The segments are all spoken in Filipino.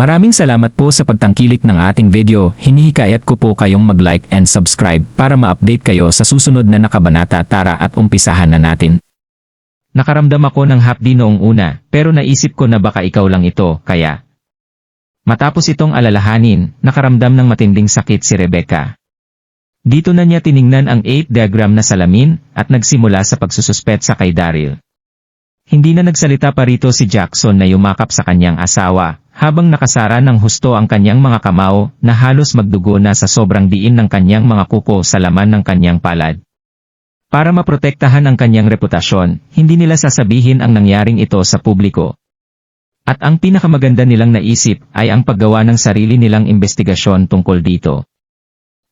Maraming salamat po sa pagtangkilik ng ating video. Hinihikayat ko po kayong mag-like and subscribe para ma-update kayo sa susunod na nakabanata tara at umpisahan na natin. Nakaramdam ako ng hapdi noong una, pero naisip ko na baka ikaw lang ito, kaya... Matapos itong alalahanin, nakaramdam ng matinding sakit si Rebecca. Dito na niya tiningnan ang 8 diagram na salamin at nagsimula sa pagsususpet sa kay Daryl. Hindi na nagsalita pa rito si Jackson na yumakap sa kanyang asawa, habang nakasara ng husto ang kanyang mga kamao na halos magdugo na sa sobrang diin ng kanyang mga kuko sa laman ng kanyang palad. Para maprotektahan ang kanyang reputasyon, hindi nila sasabihin ang nangyaring ito sa publiko. At ang pinakamaganda nilang naisip ay ang paggawa ng sarili nilang investigasyon tungkol dito.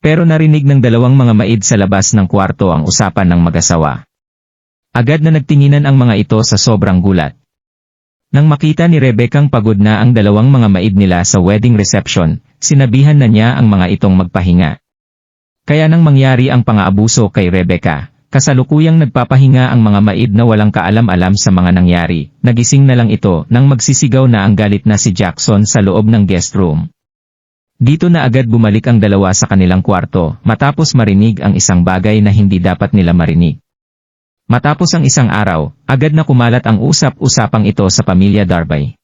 Pero narinig ng dalawang mga maid sa labas ng kwarto ang usapan ng mag-asawa. Agad na nagtinginan ang mga ito sa sobrang gulat. Nang makita ni Rebecca pagod na ang dalawang mga maid nila sa wedding reception, sinabihan na niya ang mga itong magpahinga. Kaya nang mangyari ang pang-aabuso kay Rebecca, kasalukuyang nagpapahinga ang mga maid na walang kaalam-alam sa mga nangyari, nagising na lang ito nang magsisigaw na ang galit na si Jackson sa loob ng guest room. Dito na agad bumalik ang dalawa sa kanilang kwarto matapos marinig ang isang bagay na hindi dapat nila marinig. Matapos ang isang araw, agad na kumalat ang usap-usapang ito sa pamilya Darbay.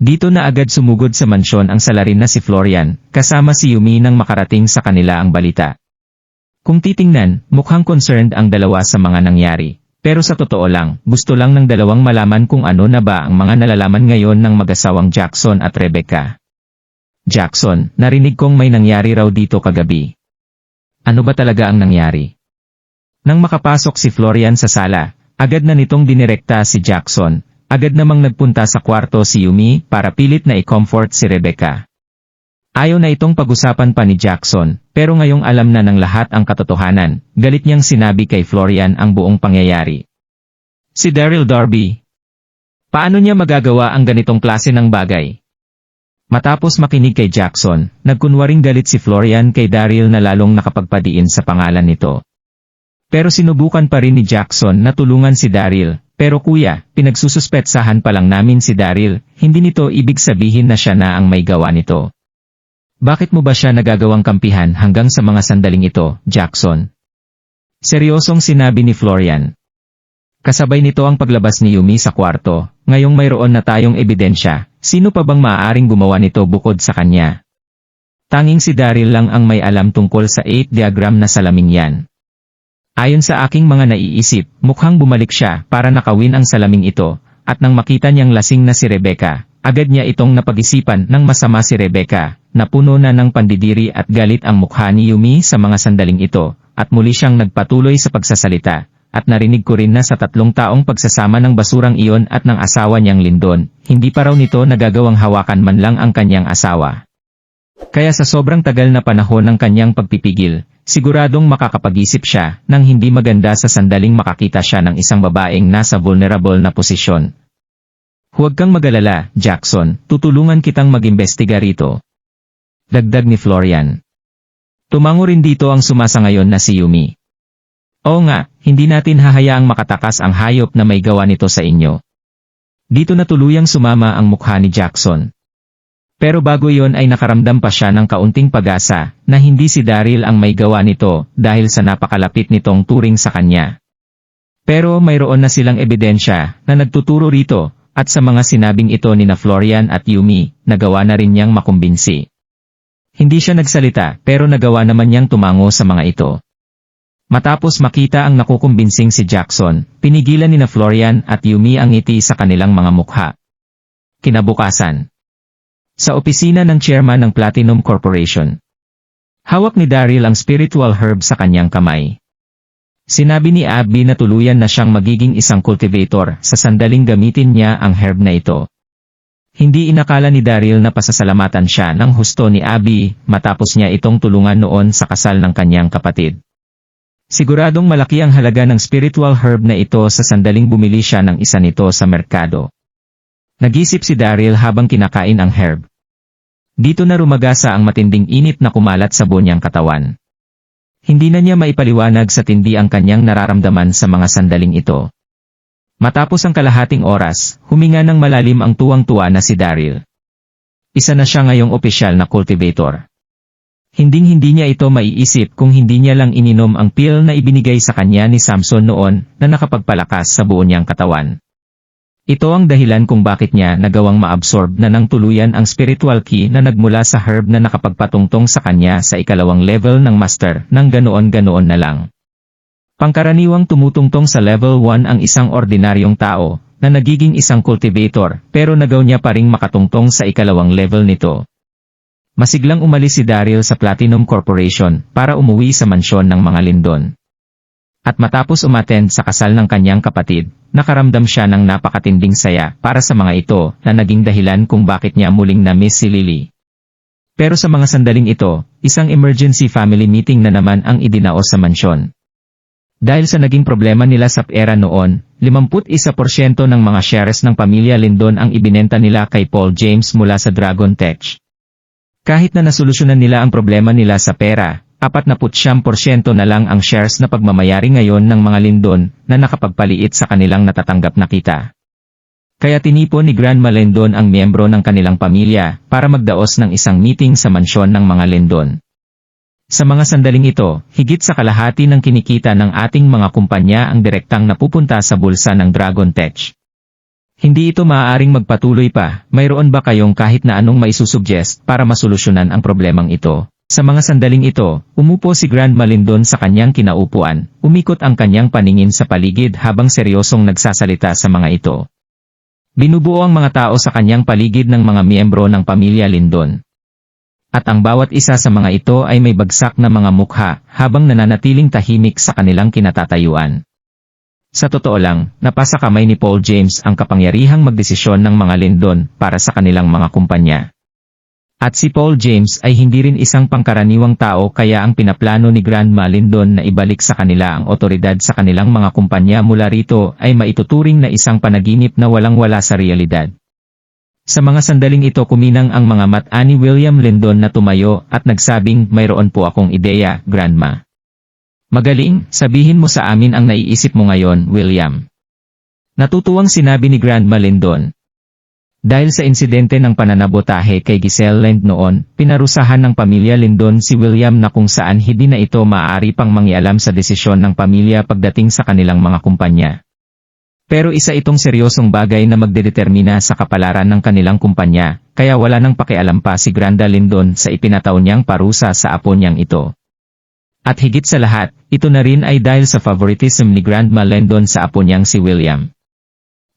Dito na agad sumugod sa mansyon ang salarin na si Florian, kasama si Yumi nang makarating sa kanila ang balita. Kung titingnan, mukhang concerned ang dalawa sa mga nangyari. Pero sa totoo lang, gusto lang ng dalawang malaman kung ano na ba ang mga nalalaman ngayon ng mag-asawang Jackson at Rebecca. Jackson, narinig kong may nangyari raw dito kagabi. Ano ba talaga ang nangyari? Nang makapasok si Florian sa sala, agad na nitong dinirekta si Jackson, agad namang nagpunta sa kwarto si Yumi para pilit na i-comfort si Rebecca. Ayaw na itong pag-usapan pa ni Jackson, pero ngayong alam na ng lahat ang katotohanan, galit niyang sinabi kay Florian ang buong pangyayari. Si Daryl Darby. Paano niya magagawa ang ganitong klase ng bagay? Matapos makinig kay Jackson, nagkunwaring galit si Florian kay Daryl na lalong nakapagpadiin sa pangalan nito. Pero sinubukan pa rin ni Jackson na tulungan si Daryl, pero kuya, pinagsususpetsahan pa lang namin si Daryl, hindi nito ibig sabihin na siya na ang may gawa nito. Bakit mo ba siya nagagawang kampihan hanggang sa mga sandaling ito, Jackson? Seryosong sinabi ni Florian. Kasabay nito ang paglabas ni Yumi sa kwarto, ngayong mayroon na tayong ebidensya, sino pa bang maaaring gumawa nito bukod sa kanya? Tanging si Daryl lang ang may alam tungkol sa 8 diagram na salaming yan. Ayon sa aking mga naiisip, mukhang bumalik siya para nakawin ang salaming ito, at nang makita niyang lasing na si Rebecca, agad niya itong napag-isipan ng masama si Rebecca, na puno na ng pandidiri at galit ang mukha ni Yumi sa mga sandaling ito, at muli siyang nagpatuloy sa pagsasalita, at narinig ko rin na sa tatlong taong pagsasama ng basurang iyon at ng asawa niyang Lindon, hindi pa raw nito nagagawang hawakan man lang ang kanyang asawa. Kaya sa sobrang tagal na panahon ng kanyang pagpipigil, siguradong makakapag-isip siya nang hindi maganda sa sandaling makakita siya ng isang babaeng nasa vulnerable na posisyon. Huwag kang magalala, Jackson, tutulungan kitang mag-imbestiga rito. Dagdag ni Florian. Tumango rin dito ang sumasangayon na si Yumi. Oo nga, hindi natin hahayaang makatakas ang hayop na may gawa nito sa inyo. Dito na tuluyang sumama ang mukha ni Jackson. Pero bago yon ay nakaramdam pa siya ng kaunting pag-asa, na hindi si Daryl ang may gawa nito, dahil sa napakalapit nitong turing sa kanya. Pero mayroon na silang ebidensya, na nagtuturo rito, at sa mga sinabing ito ni na Florian at Yumi, nagawa na rin niyang makumbinsi. Hindi siya nagsalita, pero nagawa naman niyang tumango sa mga ito. Matapos makita ang nakukumbinsing si Jackson, pinigilan ni na Florian at Yumi ang ngiti sa kanilang mga mukha. Kinabukasan. Sa opisina ng chairman ng Platinum Corporation. Hawak ni Daryl ang spiritual herb sa kanyang kamay. Sinabi ni Abby na tuluyan na siyang magiging isang cultivator sa sandaling gamitin niya ang herb na ito. Hindi inakala ni Daryl na pasasalamatan siya ng husto ni Abby matapos niya itong tulungan noon sa kasal ng kanyang kapatid. Siguradong malaki ang halaga ng spiritual herb na ito sa sandaling bumili siya ng isa nito sa merkado. Nagisip si Daryl habang kinakain ang herb. Dito na rumagasa ang matinding init na kumalat sa buong niyang katawan. Hindi na niya maipaliwanag sa tindi ang kanyang nararamdaman sa mga sandaling ito. Matapos ang kalahating oras, huminga ng malalim ang tuwang-tuwa na si Daryl. Isa na siya ngayong opisyal na cultivator. Hinding-hindi niya ito maiisip kung hindi niya lang ininom ang pill na ibinigay sa kanya ni Samson noon na nakapagpalakas sa buo niyang katawan. Ito ang dahilan kung bakit niya nagawang maabsorb na ng tuluyan ang spiritual key na nagmula sa herb na nakapagpatungtong sa kanya sa ikalawang level ng master ng ganoon-ganoon na lang. Pangkaraniwang tumutungtong sa level 1 ang isang ordinaryong tao na nagiging isang cultivator pero nagaw niya pa ring makatungtong sa ikalawang level nito. Masiglang umalis si Daryl sa Platinum Corporation para umuwi sa mansyon ng mga Lindon. At matapos umattend sa kasal ng kanyang kapatid, nakaramdam siya ng napakatinding saya para sa mga ito na naging dahilan kung bakit niya muling na-miss si Lily. Pero sa mga sandaling ito, isang emergency family meeting na naman ang idinaos sa mansyon. Dahil sa naging problema nila sa pera noon, 51% ng mga shares ng pamilya Lindon ang ibinenta nila kay Paul James mula sa Dragon Tech. Kahit na nasolusyonan nila ang problema nila sa pera, 49% na lang ang shares na pagmamayari ngayon ng mga Lindon na nakapagpaliit sa kanilang natatanggap na kita. Kaya tinipon ni Grandma Lindon ang miyembro ng kanilang pamilya para magdaos ng isang meeting sa mansyon ng mga Lindon. Sa mga sandaling ito, higit sa kalahati ng kinikita ng ating mga kumpanya ang direktang napupunta sa bulsa ng Dragon Tech. Hindi ito maaaring magpatuloy pa, mayroon ba kayong kahit na anong maisusuggest para masolusyonan ang problemang ito? Sa mga sandaling ito, umupo si Grandma Lindon sa kanyang kinaupuan, umikot ang kanyang paningin sa paligid habang seryosong nagsasalita sa mga ito. Binubuo ang mga tao sa kanyang paligid ng mga miyembro ng pamilya Lindon. At ang bawat isa sa mga ito ay may bagsak na mga mukha habang nananatiling tahimik sa kanilang kinatatayuan. Sa totoo lang, napasa kamay ni Paul James ang kapangyarihang magdesisyon ng mga Lindon para sa kanilang mga kumpanya. At si Paul James ay hindi rin isang pangkaraniwang tao kaya ang pinaplano ni Grandma Lindon na ibalik sa kanila ang otoridad sa kanilang mga kumpanya mula rito ay maituturing na isang panaginip na walang-wala sa realidad. Sa mga sandaling ito kuminang ang mga mata ni William Lindon na tumayo at nagsabing mayroon po akong ideya, Grandma. Magaling, sabihin mo sa amin ang naiisip mo ngayon, William. Natutuwang sinabi ni Grandma Lindon. Dahil sa insidente ng pananabotahe kay Giselle Lind noon, pinarusahan ng pamilya Lindon si William na kung saan hindi na ito maaari pang mangialam sa desisyon ng pamilya pagdating sa kanilang mga kumpanya. Pero isa itong seryosong bagay na magdedetermina sa kapalaran ng kanilang kumpanya, kaya wala nang pakialam pa si Granda Lindon sa ipinataon niyang parusa sa apo niyang ito. At higit sa lahat, ito na rin ay dahil sa favoritism ni Grandma Lendon sa apo niyang si William.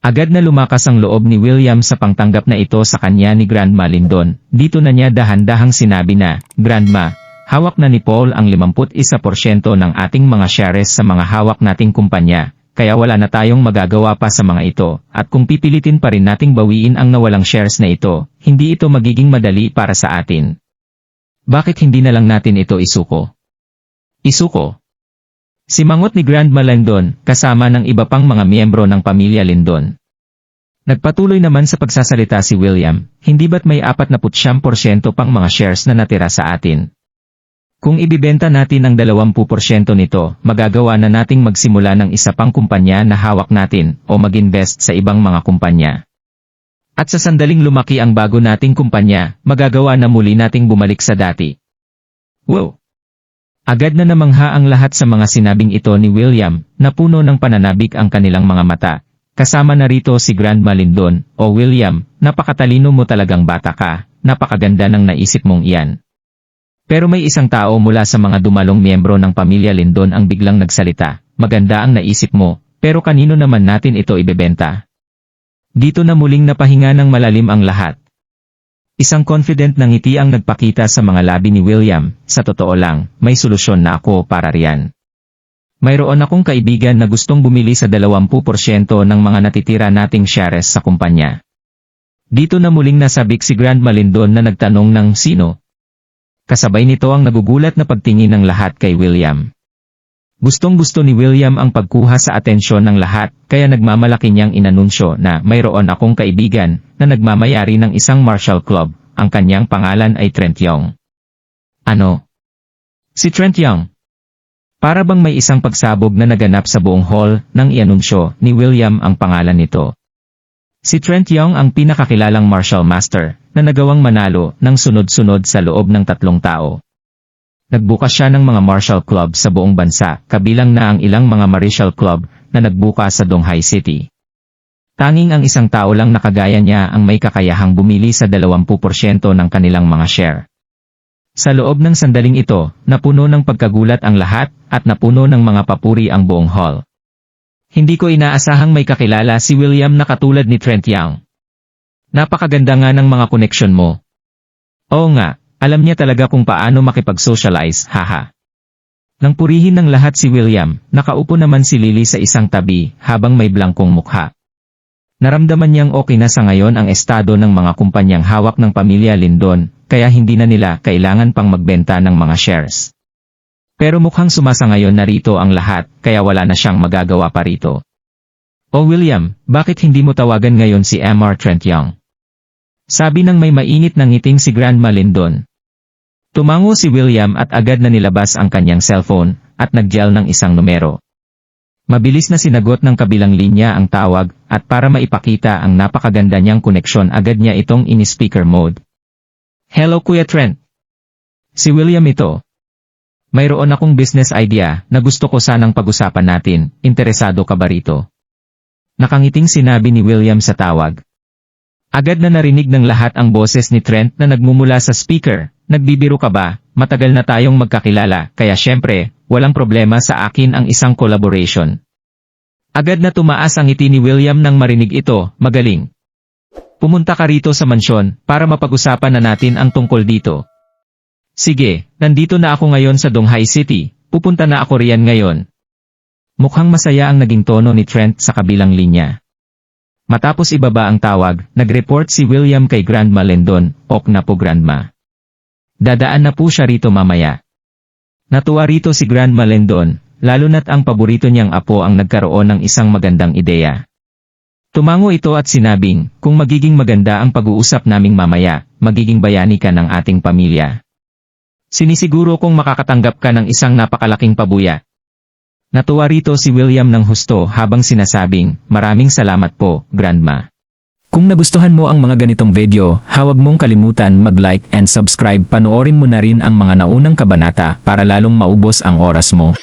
Agad na lumakas ang loob ni William sa pangtanggap na ito sa kanya ni Grandma Lindon. Dito na niya dahan-dahang sinabi na, Grandma, hawak na ni Paul ang 51% ng ating mga shares sa mga hawak nating kumpanya, kaya wala na tayong magagawa pa sa mga ito, at kung pipilitin pa rin nating bawiin ang nawalang shares na ito, hindi ito magiging madali para sa atin. Bakit hindi na lang natin ito isuko? Isuko. Simangot ni Grandma Lindon, kasama ng iba pang mga miyembro ng pamilya Lindon. Nagpatuloy naman sa pagsasalita si William, hindi ba't may 49% pang mga shares na natira sa atin? Kung ibibenta natin ang 20% nito, magagawa na nating magsimula ng isa pang kumpanya na hawak natin o mag-invest sa ibang mga kumpanya. At sa sandaling lumaki ang bago nating kumpanya, magagawa na muli nating bumalik sa dati. Wow! Agad na namangha ang lahat sa mga sinabing ito ni William, na puno ng pananabik ang kanilang mga mata. Kasama na rito si Grandma Lindon, o William, napakatalino mo talagang bata ka, napakaganda ng naisip mong iyan. Pero may isang tao mula sa mga dumalong miyembro ng pamilya Lindon ang biglang nagsalita, maganda ang naisip mo, pero kanino naman natin ito ibebenta? Dito na muling napahinga ng malalim ang lahat. Isang confident na ngiti ang nagpakita sa mga labi ni William, sa totoo lang, may solusyon na ako para riyan. Mayroon akong kaibigan na gustong bumili sa 20% ng mga natitira nating shares sa kumpanya. Dito na muling nasabik si Grand Malindon na nagtanong ng sino. Kasabay nito ang nagugulat na pagtingin ng lahat kay William. Gustong gusto ni William ang pagkuha sa atensyon ng lahat, kaya nagmamalaki niyang inanunsyo na mayroon akong kaibigan na nagmamayari ng isang martial club, ang kanyang pangalan ay Trent Young. Ano? Si Trent Young. Para bang may isang pagsabog na naganap sa buong hall nang ianunsyo ni William ang pangalan nito. Si Trent Young ang pinakakilalang martial master na nagawang manalo ng sunod-sunod sa loob ng tatlong tao. Nagbukas siya ng mga martial club sa buong bansa, kabilang na ang ilang mga martial club na nagbukas sa Donghai City. Tanging ang isang tao lang na kagaya niya ang may kakayahang bumili sa 20% ng kanilang mga share. Sa loob ng sandaling ito, napuno ng pagkagulat ang lahat at napuno ng mga papuri ang buong hall. Hindi ko inaasahang may kakilala si William na katulad ni Trent Young. Napakaganda nga ng mga koneksyon mo. Oo nga, alam niya talaga kung paano makipag-socialize, haha. Nang purihin ng lahat si William, nakaupo naman si Lily sa isang tabi habang may blangkong mukha. Naramdaman niyang okay na sa ngayon ang estado ng mga kumpanyang hawak ng pamilya Lindon, kaya hindi na nila kailangan pang magbenta ng mga shares. Pero mukhang sumasangayon na rito ang lahat, kaya wala na siyang magagawa pa rito. O William, bakit hindi mo tawagan ngayon si MR Trent Young? Sabi ng may mainit na ngiting si Grandma Lindon. Tumango si William at agad na nilabas ang kanyang cellphone at nag-gel ng isang numero. Mabilis na sinagot ng kabilang linya ang tawag at para maipakita ang napakaganda niyang koneksyon agad niya itong in-speaker mode. Hello Kuya Trent. Si William ito. Mayroon akong business idea na gusto ko sanang pag-usapan natin, interesado ka ba rito? Nakangiting sinabi ni William sa tawag. Agad na narinig ng lahat ang boses ni Trent na nagmumula sa speaker, nagbibiro ka ba, matagal na tayong magkakilala, kaya syempre, walang problema sa akin ang isang collaboration. Agad na tumaas ang ngiti ni William nang marinig ito, magaling. Pumunta ka rito sa mansyon para mapag-usapan na natin ang tungkol dito. Sige, nandito na ako ngayon sa Donghai City, pupunta na ako riyan ngayon. Mukhang masaya ang naging tono ni Trent sa kabilang linya. Matapos ibaba ang tawag, nag-report si William kay Grandma Lendon, ok na po Grandma. Dadaan na po siya rito mamaya. Natuwa rito si Grandma Lendon, lalo na't ang paborito niyang apo ang nagkaroon ng isang magandang ideya. Tumango ito at sinabing, kung magiging maganda ang pag-uusap naming mamaya, magiging bayani ka ng ating pamilya. Sinisiguro kong makakatanggap ka ng isang napakalaking pabuya. Natuwa rito si William ng husto habang sinasabing, maraming salamat po, Grandma. Kung nagustuhan mo ang mga ganitong video, huwag mong kalimutan mag-like and subscribe panoorin mo na rin ang mga naunang kabanata para lalong maubos ang oras mo.